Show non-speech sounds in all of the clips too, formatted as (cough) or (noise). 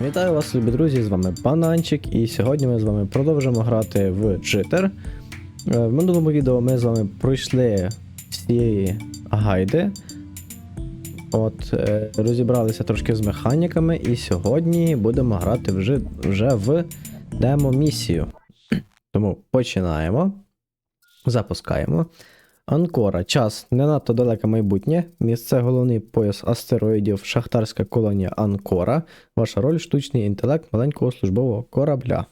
Вітаю вас, любі друзі! З вами Бананчик, і сьогодні ми з вами продовжимо грати в Читер. Е, В минулому відео ми з вами пройшли всі гайди. От, е, розібралися трошки з механіками, і сьогодні будемо грати вже, вже в демо-місію. Тому починаємо. Запускаємо. Анкора. Час не надто далеке майбутнє. Місце головний пояс астероїдів, шахтарська колонія Анкора. Ваша роль штучний інтелект маленького службового корабля.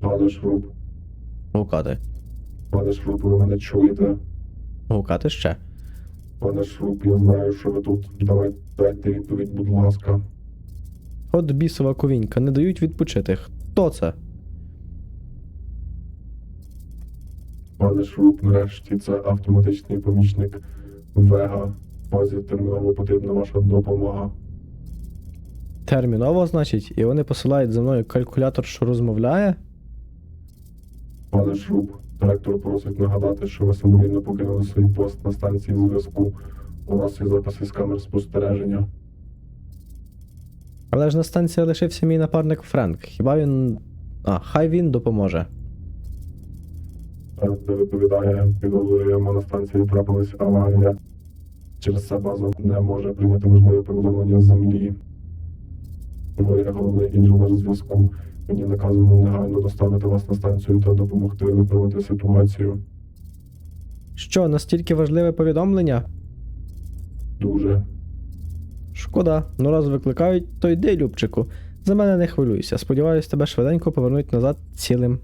Пане Шруб, Гукати. пане Шруб, ви мене чуєте? Гукати ще. Пане Шруб, я знаю, що ви тут. Давайте дайте відповідь, будь ласка. От бісова ковінька, не дають відпочити. Хто це? Пане Шруб, нарешті це автоматичний помічник Вега. Базі терміново потрібна ваша допомога. Терміново, значить, і вони посилають за мною калькулятор, що розмовляє. Пане Шруб, директор просить нагадати, що ви самовільно покинули свій пост на станції зв'язку. У нас є записи з камер спостереження. Але ж на станції лишився мій напарник Френк. Хіба він. А, хай він допоможе. Де відповідає, підозрюємо на станції трапилась аварія. Через це база не може прийняти важливе повідомлення з землі. Ви головний інженер зв'язку. Мені наказано негайно доставити вас на станцію та допомогти виправити ситуацію. Що, настільки важливе повідомлення? Дуже. Шкода, ну раз викликають, то йди, Любчику. За мене не хвилюйся. Сподіваюсь, тебе швиденько повернуть назад цілим.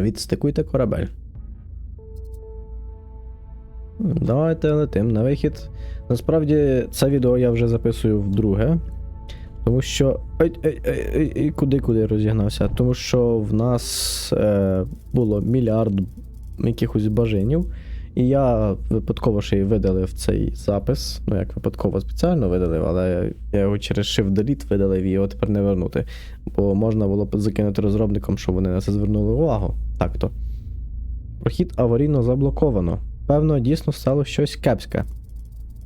Відстикуйте корабель. Давайте летим на вихід. Насправді, це відео я вже записую вдруге. Тому що. Ай, ай, ай, ай, ай, куди куди розігнався? Тому що в нас е, було мільярд якихось бажинів. І я випадково ще й видалив цей запис. Ну, як випадково спеціально видалив, але я його через Shift Delete видалив і його тепер не вернути. Бо можна було закинути розробникам, щоб вони на це звернули увагу. Так то. Прохід аварійно заблоковано. Певно, дійсно стало щось кепське.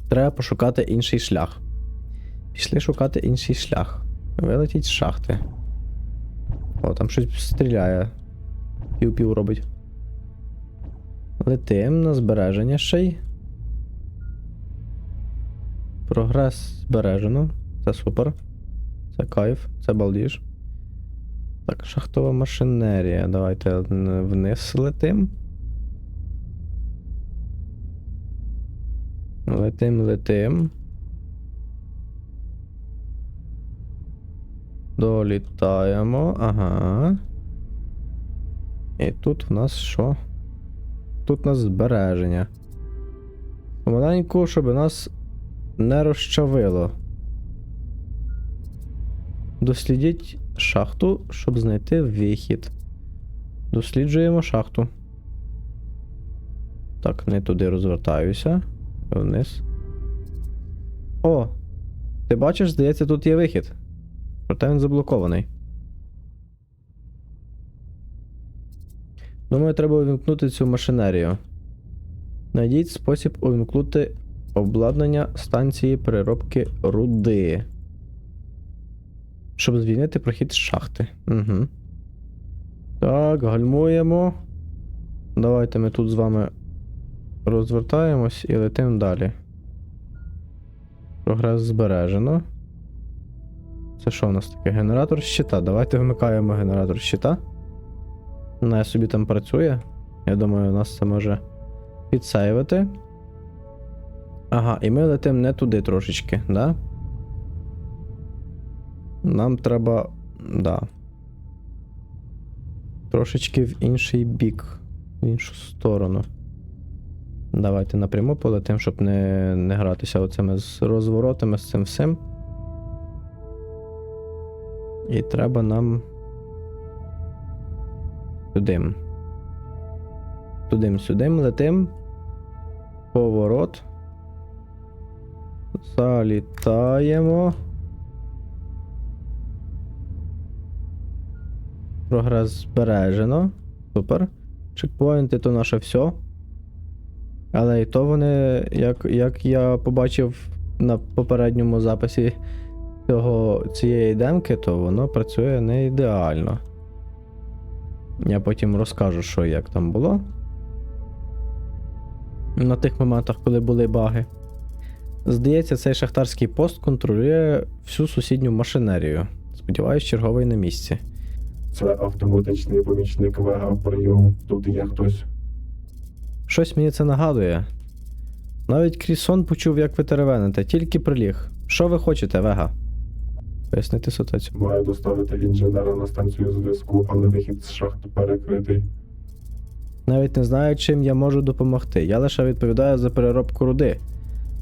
Треба пошукати інший шлях. Пішли шукати інший шлях. Вилетіть з шахти. О, там щось стріляє. Пів-пів робить. Летим на збереження ще й. Прогрес збережено. Це супер. Це кайф, це балдіж. Так, шахтова машинерія. Давайте вниз летим. Летим, летим. Долітаємо. Ага. І тут в нас що? Тут у нас збереження. Помаленьку, щоб нас не розчавило. Дослідіть шахту, щоб знайти вихід. Досліджуємо шахту. Так, не туди розвертаюся. Вниз. О! Ти бачиш, здається, тут є вихід. Проте він заблокований. Думаю, треба увімкнути цю машинерію. Найдіть спосіб увімкнути обладнання станції переробки руди. Щоб звільнити прохід з шахти. Угу. Так, гальмуємо. Давайте ми тут з вами розвертаємось і летимо далі. Прогрес збережено. Це що у нас таке? Генератор щита. Давайте вмикаємо генератор щита. Не собі там працює. Я думаю, нас це може підсейвити. Ага, і ми летимо не туди трошечки, да? Нам треба. Да. Трошечки в інший бік, в іншу сторону. Давайте напряму полетимо, щоб не, не гратися оцими з розворотами, з цим всім. І треба нам. Тудим. Тудим, сюдим, летим. Поворот. Залітаємо. Прогрес збережено. Супер. Чекпоінти то наше все. Але і то вони, як, як я побачив на попередньому записі цього, цієї демки, то воно працює не ідеально. Я потім розкажу, що як там було. На тих моментах, коли були баги. Здається, цей шахтарський пост контролює всю сусідню машинерію. Сподіваюсь, черговий на місці. Це автоматичний помічник Вега прийом. Тут є хтось. Щось мені це нагадує. Навіть крізь сон почув, як ви теревените, тільки приліг. Що ви хочете, Вега? Пояснити ситуацію. Маю доставити інженера на станцію зв'язку, але вихід з шахти перекритий. Навіть не знаю, чим я можу допомогти. Я лише відповідаю за переробку руди.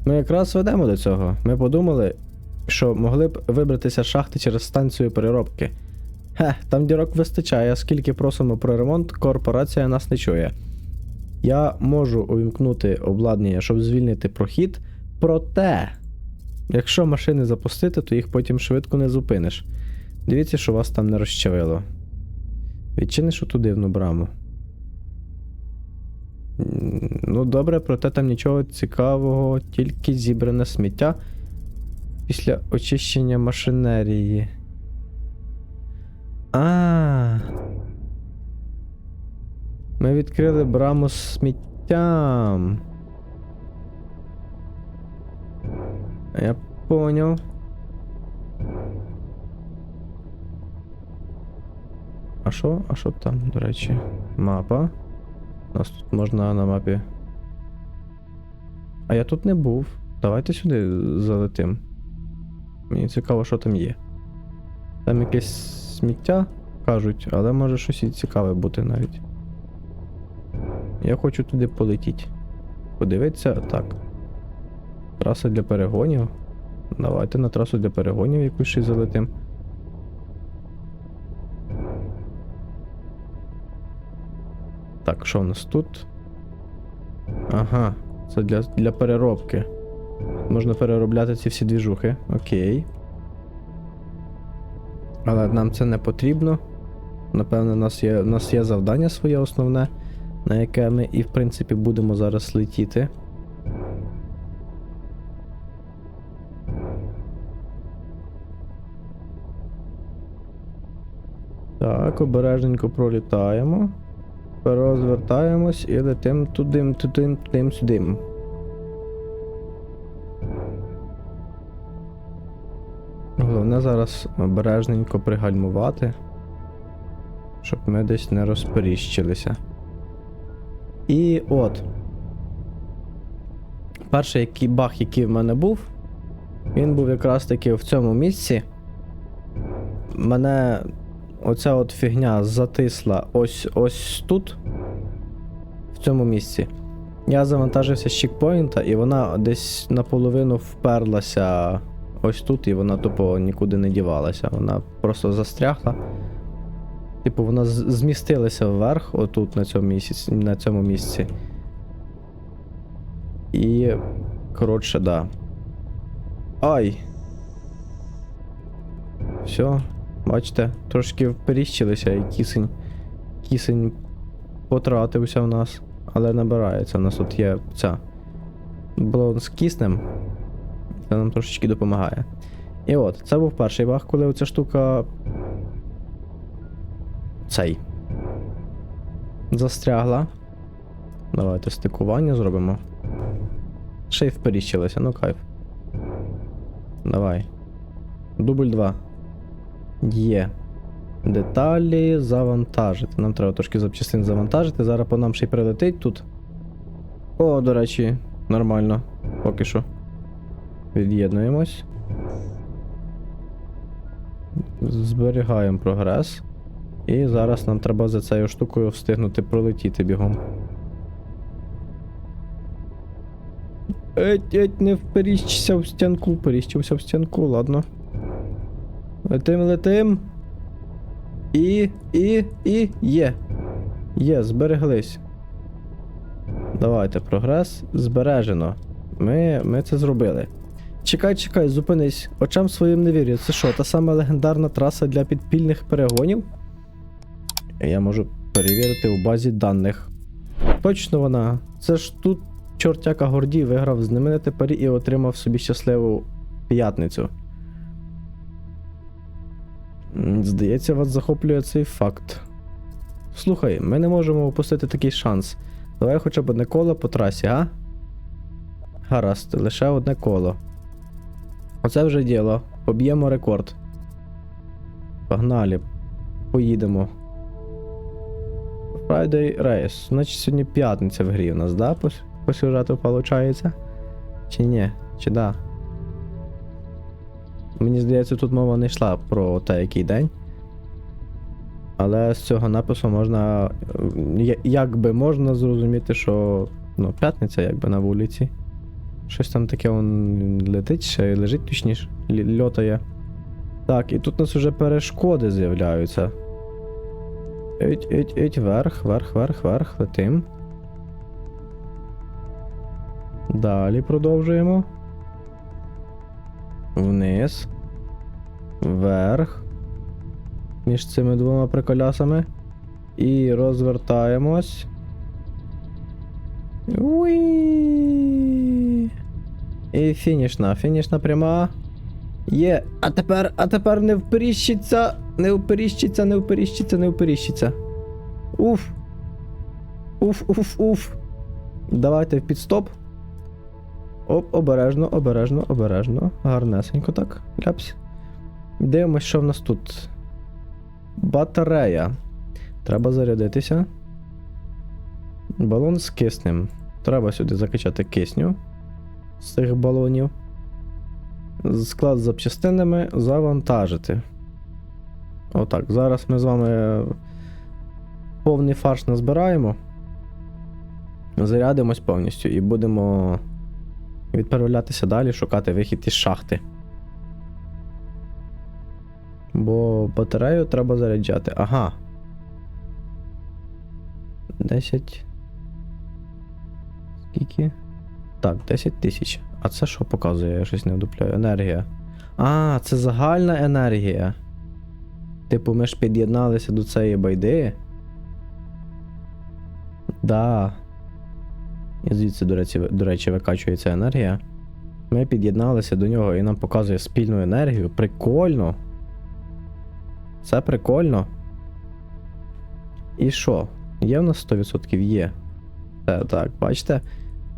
Ми якраз ведемо до цього. Ми подумали, що могли б вибратися з шахти через станцію переробки. Хе, там дірок вистачає, а скільки просимо про ремонт, корпорація нас не чує. Я можу увімкнути обладнання, щоб звільнити прохід, проте, якщо машини запустити, то їх потім швидко не зупиниш. Дивіться, що вас там не розчавило. Відчиниш оту дивну браму. Ну, добре, проте там нічого цікавого, тільки зібране сміття після очищення машинерії. А. Ми відкрили браму з сміттям. Я поняв. А що? А що там, до речі? Мапа. У нас тут можна на мапі. А я тут не був. Давайте сюди залетим. Мені цікаво, що там є. Там якесь сміття, кажуть, але може щось і цікаве бути навіть. Я хочу туди полетіти. Подивитися, так. Траса для перегонів. Давайте на трасу для перегонів якусь ще залетим. Так, що в нас тут? Ага, це для, для переробки. Можна переробляти ці всі двіжухи. Окей. Але нам це не потрібно. Напевно, у нас є, у нас є завдання своє основне, на яке ми і, в принципі, будемо зараз летіти. Так, обережненько пролітаємо. Розвертаємось і летим тудим, тудим, тудим, сюдим. Головне зараз обережненько пригальмувати, щоб ми десь не розперіщилися. І от. Перший який баг, який в мене був, він був якраз таки в цьому місці. Мене оця от фігня затисла ось ось тут, в цьому місці. Я завантажився з чекпоінта, і вона десь наполовину вперлася ось тут, і вона тупо нікуди не дівалася. Вона просто застрягла. Типу, вона змістилася вверх, отут, на цьому місці. На цьому місці. І. Коротше, да. Ай! Все, бачите, трошки вперіщилися, і кисень. Кисень потратився в нас, але набирається. У нас тут є ця. Балон з киснем. Це нам трошечки допомагає. І от, це був перший баг, коли оця штука. Цей. Застрягла. Давайте стикування зробимо. Ще й вперіщилися, ну кайф. Давай. Дубль 2. Є. Деталі завантажити. Нам треба трошки запчастин завантажити. Зараз по нам ще й прилетить тут. О, до речі, нормально. Поки що. Від'єднуємось. Зберігаємо прогрес. І зараз нам треба за цією штукою встигнути пролетіти бігом. Еть, еть, не вперіщся в стінку, вперіщився в стінку, ладно. Летим, летим. І, і, і, є. Є, збереглись. Давайте, прогрес збережено. Ми, ми це зробили. Чекай, чекай, зупинись. Очам своїм не вірю. Це що, та сама легендарна траса для підпільних перегонів? Я можу Перевірити в базі даних. Точно вона. Це ж тут чортяка Гордій виграв знамените парі і отримав собі щасливу п'ятницю. Здається, вас захоплює цей факт. Слухай, ми не можемо упустити такий шанс. Давай хоча б одне коло по трасі, а? Гаразд, лише одне коло. Оце вже діло. Поб'ємо рекорд. Погнали. Поїдемо. Friday Race. Значить сьогодні п'ятниця в грі у нас, да? По, по сюжету виходить? Чи ні? Чи да? Мені здається, тут мова не йшла про те, який день. Але з цього напису можна. е, я- Якби можна зрозуміти, що ну, п'ятниця якби на вулиці. Щось там таке он летить, ще лежить точніше, льотає. Так, і тут у нас вже перешкоди з'являються. Іть, іть, іть, вверх, вверх, вверх, вверх, летим. Далі продовжуємо. Вниз. Вверх. Між цими двома приколясами. І розвертаємось. Уі. І фінішна, фінішна пряма. Є. А тепер, а тепер не вперіщиться, не вперіщиться, не вперіщиться, не вперіщиться. Уф. Уф, уф, уф. Давайте в підстоп. Оп, обережно, обережно, обережно. Гарнесенько так. Ляпсь. Дивимось, що в нас тут. Батарея. Треба зарядитися. Балон з киснем. Треба сюди закачати кисню з цих балонів. Склад з запчастинами завантажити. Отак. Зараз ми з вами повний фарш назбираємо. Зарядимось повністю і будемо відправлятися далі, шукати вихід із шахти. Бо батарею треба заряджати. Ага. 10. Скільки? Так, 10 тисяч. А це що показує? Я щось не вдупляю. Енергія. А, це загальна енергія. Типу, ми ж під'єдналися до цієї байди. Да. І звідси, до речі, до речі, викачується енергія. Ми під'єдналися до нього і нам показує спільну енергію. Прикольно. Це прикольно. І що? Є в нас 100% є. Е, так, бачите?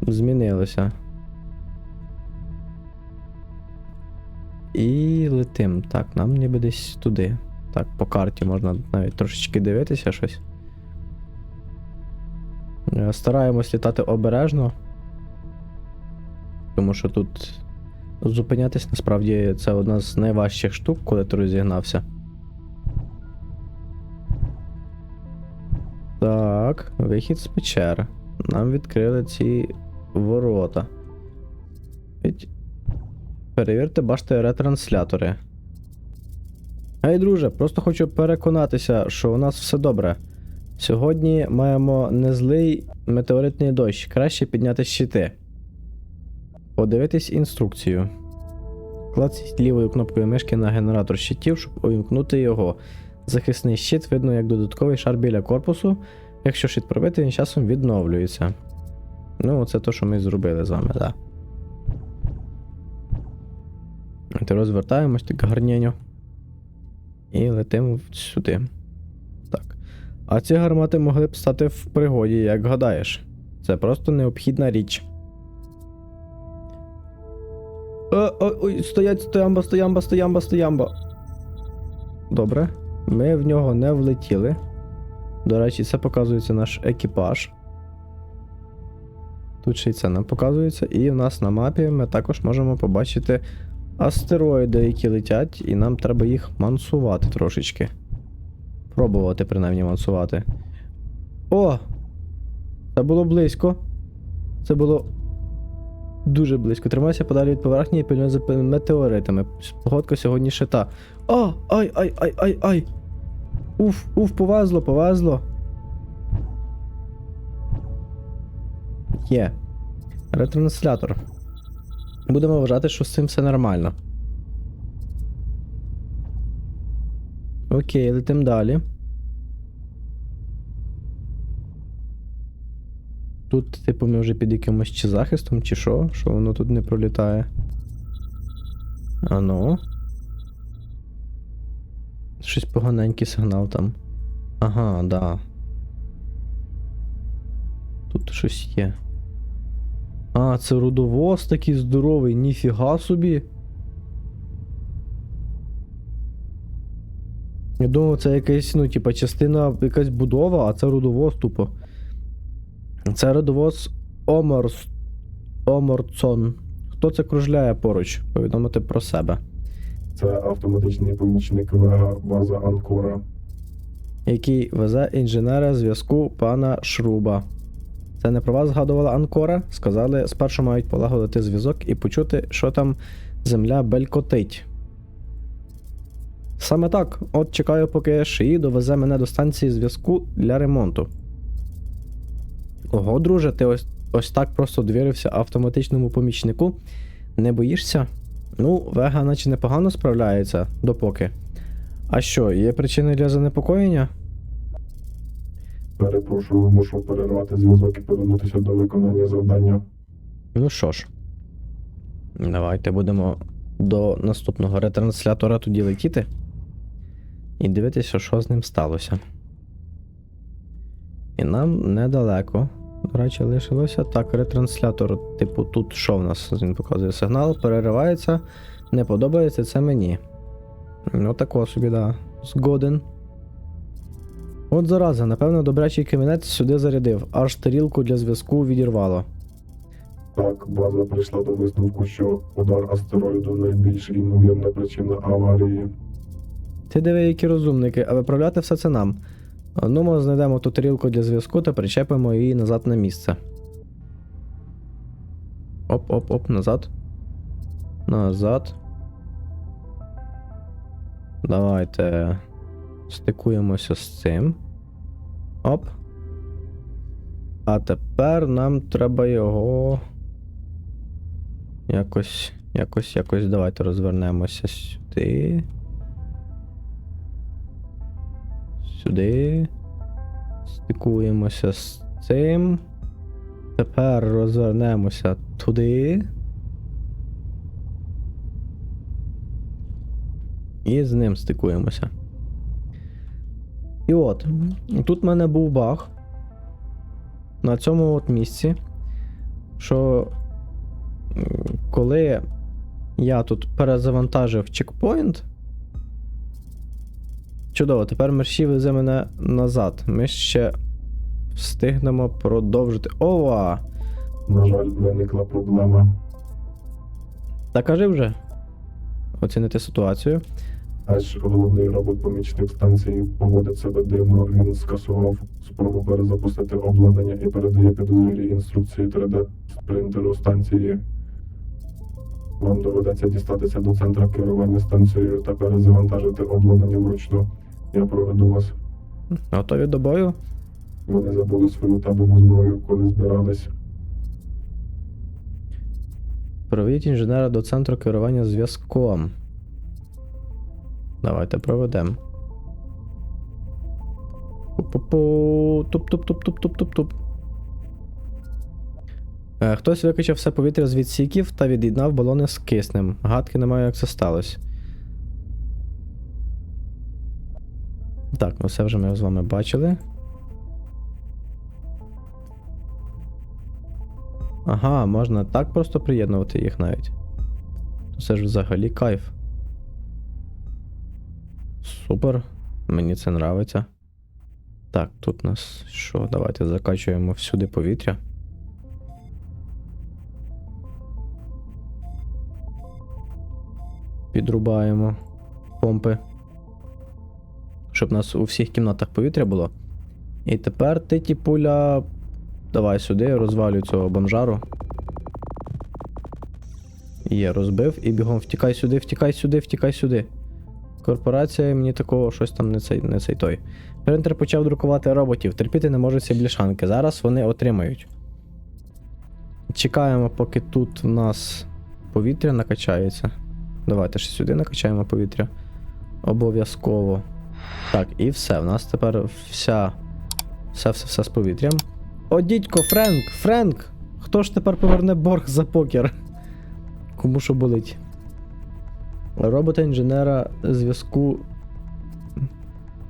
Змінилося. І летим. Так, нам ніби десь туди. Так, по карті можна навіть трошечки дивитися щось. Е, Стараємось літати обережно. Тому що тут зупинятись насправді це одна з найважчих штук, коли ти розігнався. Так, вихід з печери. Нам відкрили ці ворота. Перевірте, бачите ретранслятори. Ей, друже, просто хочу переконатися, що у нас все добре. Сьогодні маємо незлий метеоритний дощ. Краще підняти щити. Подивитись інструкцію. Клацніть лівою кнопкою мишки на генератор щитів, щоб увімкнути його. Захисний щит видно як додатковий шар біля корпусу. Якщо щит пробити, він часом відновлюється. Ну, це те, що ми зробили з вами, так. Да. І розвертаємось так гарненьо. І летимо сюди. Так. А ці гармати могли б стати в пригоді, як гадаєш. Це просто необхідна річ. О, ой, стоять, стоямба, стоямба, стоямба, стоямба. Добре. Ми в нього не влетіли. До речі, це показується наш екіпаж. Тут ще й це нам показується. І в нас на мапі ми також можемо побачити астероїди, які летять, і нам треба їх мансувати трошечки. Пробувати, принаймні, мансувати. О! Це було близько. Це було дуже близько. Тримайся подалі від поверхні і пильнуй за метеоритами. Погодка сьогодні шита. О! Ай, ай, ай, ай, ай! Уф, уф, повезло, повезло. Є. Ретранслятор. Будемо вважати, що з цим все нормально. Окей, летим далі. Тут, типу, ми вже під якимось чи захистом, чи що, що воно тут не пролітає. А ну. Щось поганенький сигнал там. Ага, да. Тут щось є. А, це рудовоз такий здоровий, ніфіга собі. Я думав, це якась, ну, типа, частина, якась будова, а це рудовоз тупо. Це рудовоз Оморс... Оморцон. Хто це кружляє поруч? Повідомити про себе. Це автоматичний помічник Вега база Анкора. Який везе інженера зв'язку пана Шруба. Це не про вас згадувала Анкора. Сказали, спершу мають полагодити зв'язок і почути, що там земля белькотить. Саме так, от чекаю, поки ШИІ довезе мене до станції зв'язку для ремонту. Ого, друже, ти ось, ось так просто довірився автоматичному помічнику. Не боїшся? Ну, Вега наче непогано справляється допоки. А що, є причини для занепокоєння? Перепрошую, мушу перервати зв'язок і повернутися до виконання завдання. Ну що ж, давайте будемо до наступного ретранслятора тоді летіти і дивитися, що з ним сталося. І нам недалеко. До речі, лишилося так, ретранслятор, типу, тут що в нас? Він показує сигнал, переривається, не подобається це мені. Ну, тако собі, да. Згоден. От зараза, напевно, добрячий камінець сюди зарядив, аж тарілку для зв'язку відірвало. Так, база прийшла до висновку, що удар астероїду найбільш ймовірна причина аварії. Ти диви, які розумники, а виправляти все це нам. Ну, ми знайдемо ту тарілку для зв'язку та причепимо її назад на місце. Оп-оп-оп, назад. Назад. Давайте стикуємося з цим. Оп. А тепер нам треба його. Якось, якось, якось давайте розвернемося сюди. Сюди. Стикуємося з цим. Тепер розвернемося туди. І з ним стикуємося. І от, тут в мене був баг. На цьому от місці. Що коли я тут перезавантажив чекпоінт. Чудово, тепер мерщій везе мене назад. Ми ще встигнемо продовжити. Ова! На жаль, виникла проблема. Та кажи вже. Оцінити ситуацію. Аж головний робот-помічник станції поводить себе дивно. Він скасував спробу перезапустити обладнання і передає підозрілі інструкції 3D принтеру станції. Вам доведеться дістатися до центра керування станцією та перезавантажити обладнання вручну. Я проведу вас. Готові до бою? Вони забули свою табову зброю, коли збирались. Проведіть інженера до центру керування зв'язком. Давайте проведемо. Туп-туп-туп-туп-туп-туп-туп. Е, Хтось викачав все повітря з відсіків та від'єднав балони з киснем. Гадки немає, як це сталося. Так, ну це вже ми з вами бачили. Ага, можна так просто приєднувати їх навіть. Це ж взагалі кайф. Супер. Мені це нравиться. Так, тут у нас що? Давайте закачуємо всюди повітря. Підрубаємо помпи. Щоб нас у всіх кімнатах повітря було. І тепер ти, тіпуля, Давай сюди, розвалюй цього бомжару. Є, розбив і бігом втікай сюди, втікай сюди, втікай сюди. Корпорація мені такого щось там не цей, не цей той. Принтер почав друкувати роботів, терпіти не можуть ці бляшанки. Зараз вони отримають. Чекаємо, поки тут в нас повітря накачається. Давайте ще сюди накачаємо повітря. Обов'язково. Так, і все. У нас тепер вся. Все, все, все з повітрям. О, дідько, Френк, Френк! Хто ж тепер поверне борг за покер? Кому що болить? Робота інженера зв'язку.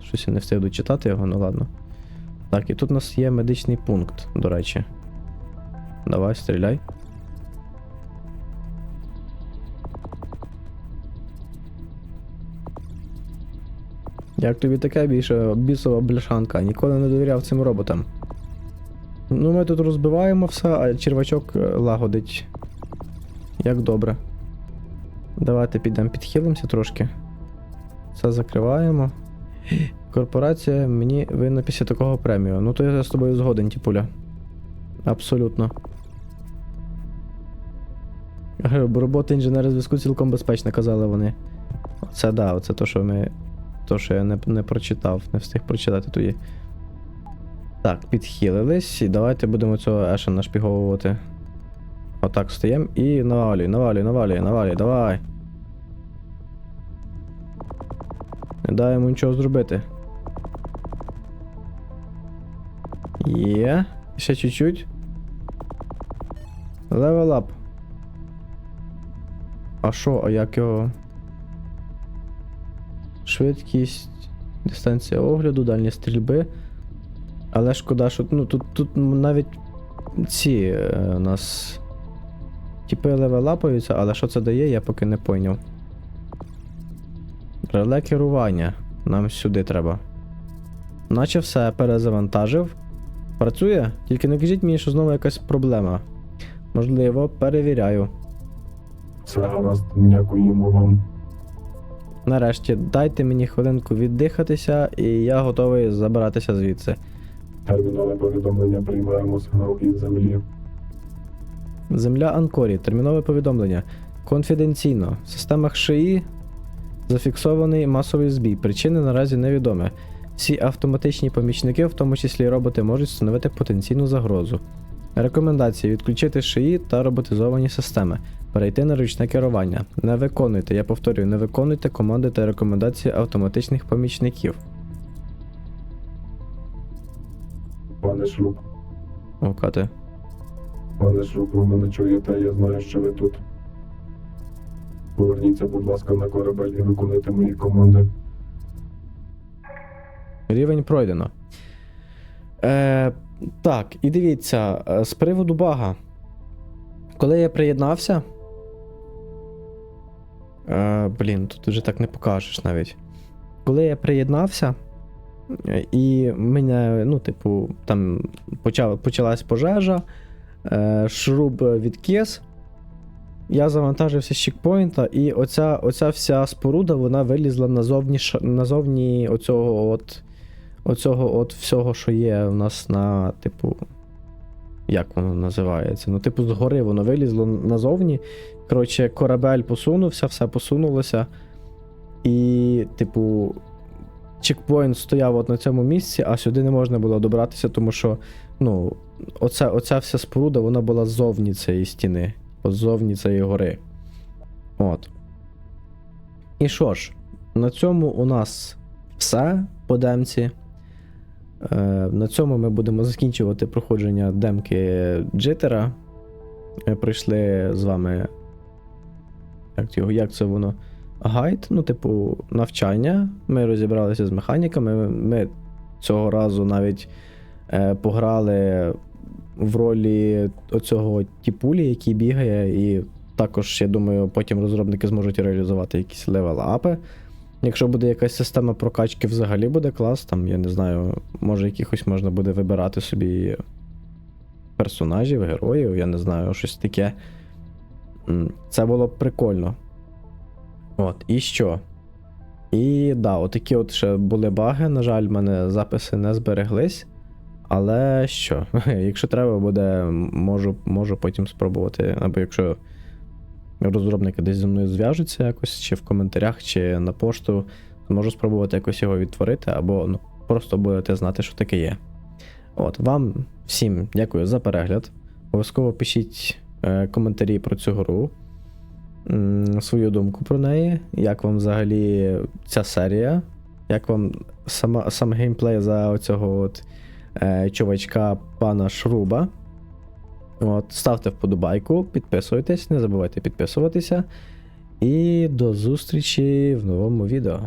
Щось я не встиг дочитати його, ну ладно. Так, і тут у нас є медичний пункт, до речі. Давай, стріляй. Як тобі таке більше бісова бляшанка? Ніколи не довіряв цим роботам. Ну, ми тут розбиваємо все, а червачок е, лагодить. Як добре. Давайте підемо підхилимося трошки. Це закриваємо. Корпорація мені винна після такого премію. Ну то я з тобою згоден, тіпуля. Абсолютно. Бо Робота інженера зв'язку цілком безпечна, казали вони. Це да, оце то, що ми. То, що я не, не прочитав, не встиг прочитати тоді. Так, підхилились, і давайте будемо цього Еша нашпіговувати. Отак стоїмо і навалюй, навалюй, навалюй, навалюй, давай. Не дай йому нічого зробити. Є. Ще чуть-чуть. Level up. А що, а як його? Швидкість, дистанція огляду, дальність стрільби. Але шкода, що ну, тут, тут навіть ці е, у нас типи левелапаються, але що це дає, я поки не пойняв. Реле керування. Нам сюди треба. Наче все перезавантажив. Працює? Тільки не кажіть мені, що знову якась проблема. Можливо, перевіряю. Все гаразд, дякуємо вам. Нарешті, дайте мені хвилинку віддихатися, і я готовий забиратися звідси. Термінове повідомлення приймаємо сигнал із землі. Земля Анкорі. Термінове повідомлення. Конфіденційно. В системах ШИІ зафіксований масовий збій. Причини наразі невідомі. Всі автоматичні помічники, в тому числі роботи, можуть становити потенційну загрозу. Рекомендації відключити ШИІ та роботизовані системи. Перейти на ручне керування. Не виконуйте, я повторюю, не виконуйте команди та рекомендації автоматичних помічників. Пане Шлюк, О, Кати. Пане Шлюк, ви мене чуєте, я знаю, що ви тут. Поверніться, будь ласка, на корабель і виконуйте мої команди. Рівень пройдено. Е, так, і дивіться, е, з приводу бага. Коли я приєднався. Е, блін, тут вже так не покажеш навіть. Коли я приєднався, е, і мене, ну, типу, там почав, почалась пожежа, е, шруб відкис. Я завантажився з чекпоінта, і оця, оця вся споруда вона вилізла назовні, назовні оцього от, оцього от всього, що є у нас на, типу. Як воно називається? Ну, типу, згори воно вилізло назовні. Коротше, корабель посунувся, все посунулося. І, типу, чекпоінт стояв от на цьому місці, а сюди не можна було добратися, тому що, ну, оця, оця вся споруда, вона була ззовні цієї стіни, от ззовні цієї гори. От. І що ж, на цьому у нас все по демці. Е, на цьому ми будемо закінчувати проходження демки Джитера. Ми пройшли з вами. Як, його, як це воно? Гайд, ну, типу, навчання. Ми розібралися з механіками. Ми цього разу навіть е, пограли в ролі оцього тіпулі, який бігає, і також, я думаю, потім розробники зможуть реалізувати якісь левел-апи. Якщо буде якась система прокачки, взагалі буде клас, там, я не знаю, може якихось можна буде вибирати собі персонажів, героїв, я не знаю, щось таке. Це було б прикольно. От, і що? І да, отакі от ще були баги. На жаль, в мене записи не збереглись. Але що? (laughs) Якщо треба буде, можу, можу потім спробувати. Або якщо розробники десь зі мною зв'яжуться якось, чи в коментарях, чи на пошту, можу спробувати якось його відтворити, або ну, просто будете знати, що таке є. От, вам всім дякую за перегляд. Обов'язково пишіть е, коментарі про цю гру, м, свою думку про неї, як вам взагалі ця серія, як вам сама, сам геймплей за оцього от е, чувачка пана Шруба. От, ставте вподобайку, підписуйтесь, не забувайте підписуватися. І до зустрічі в новому відео.